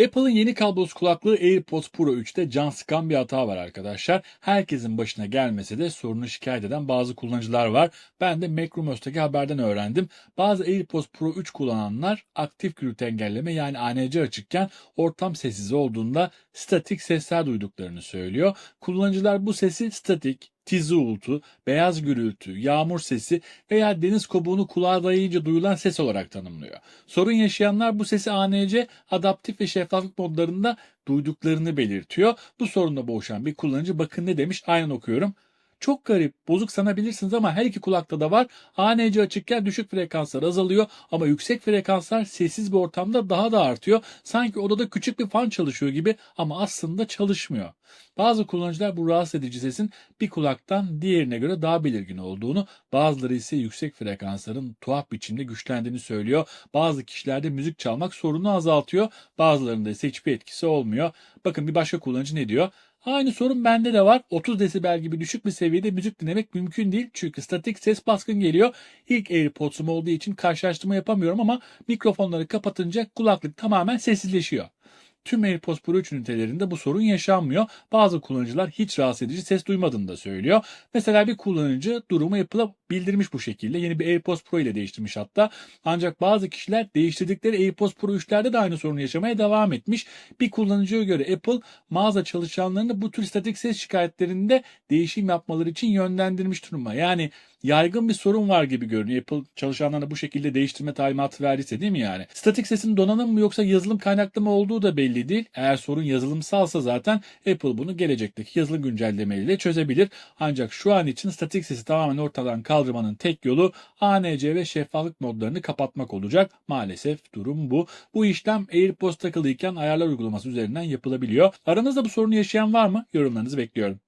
Apple'ın yeni kablosuz kulaklığı AirPods Pro 3'te can sıkan bir hata var arkadaşlar. Herkesin başına gelmese de sorunu şikayet eden bazı kullanıcılar var. Ben de Macrumos'taki haberden öğrendim. Bazı AirPods Pro 3 kullananlar aktif gürültü engelleme yani ANC açıkken ortam sessiz olduğunda statik sesler duyduklarını söylüyor. Kullanıcılar bu sesi statik, tizi uğultu, beyaz gürültü, yağmur sesi veya deniz kobuğunu kulağa dayayınca duyulan ses olarak tanımlıyor. Sorun yaşayanlar bu sesi ANC, adaptif ve şeffaflık modlarında duyduklarını belirtiyor. Bu sorunla boğuşan bir kullanıcı bakın ne demiş aynen okuyorum. Çok garip, bozuk sanabilirsiniz ama her iki kulakta da var. ANC açıkken düşük frekanslar azalıyor ama yüksek frekanslar sessiz bir ortamda daha da artıyor. Sanki odada küçük bir fan çalışıyor gibi ama aslında çalışmıyor. Bazı kullanıcılar bu rahatsız edici sesin bir kulaktan diğerine göre daha belirgin olduğunu, bazıları ise yüksek frekansların tuhaf biçimde güçlendiğini söylüyor. Bazı kişilerde müzik çalmak sorunu azaltıyor, bazılarında ise hiçbir etkisi olmuyor. Bakın bir başka kullanıcı ne diyor? Aynı sorun bende de var. 30 desibel gibi düşük bir seviyede müzik dinlemek mümkün değil. Çünkü statik ses baskın geliyor. İlk AirPods'um olduğu için karşılaştırma yapamıyorum ama mikrofonları kapatınca kulaklık tamamen sessizleşiyor. Tüm AirPods Pro 3 ünitelerinde bu sorun yaşanmıyor. Bazı kullanıcılar hiç rahatsız edici ses duymadığını da söylüyor. Mesela bir kullanıcı durumu Apple'a bildirmiş bu şekilde. Yeni bir AirPods Pro ile değiştirmiş hatta. Ancak bazı kişiler değiştirdikleri AirPods Pro 3'lerde de aynı sorunu yaşamaya devam etmiş. Bir kullanıcıya göre Apple mağaza çalışanlarını bu tür statik ses şikayetlerinde değişim yapmaları için yönlendirmiş durumda. Yani yaygın bir sorun var gibi görünüyor. Apple çalışanlarına bu şekilde değiştirme talimatı verdiyse değil mi yani? Statik sesin donanım mı yoksa yazılım kaynaklı mı olduğu da belli değil. Eğer sorun yazılımsalsa zaten Apple bunu gelecekteki yazılım güncellemeleriyle çözebilir. Ancak şu an için statik sesi tamamen ortadan kaldırmanın tek yolu ANC ve şeffaflık modlarını kapatmak olacak. Maalesef durum bu. Bu işlem AirPods takılıyken ayarlar uygulaması üzerinden yapılabiliyor. Aranızda bu sorunu yaşayan var mı? Yorumlarınızı bekliyorum.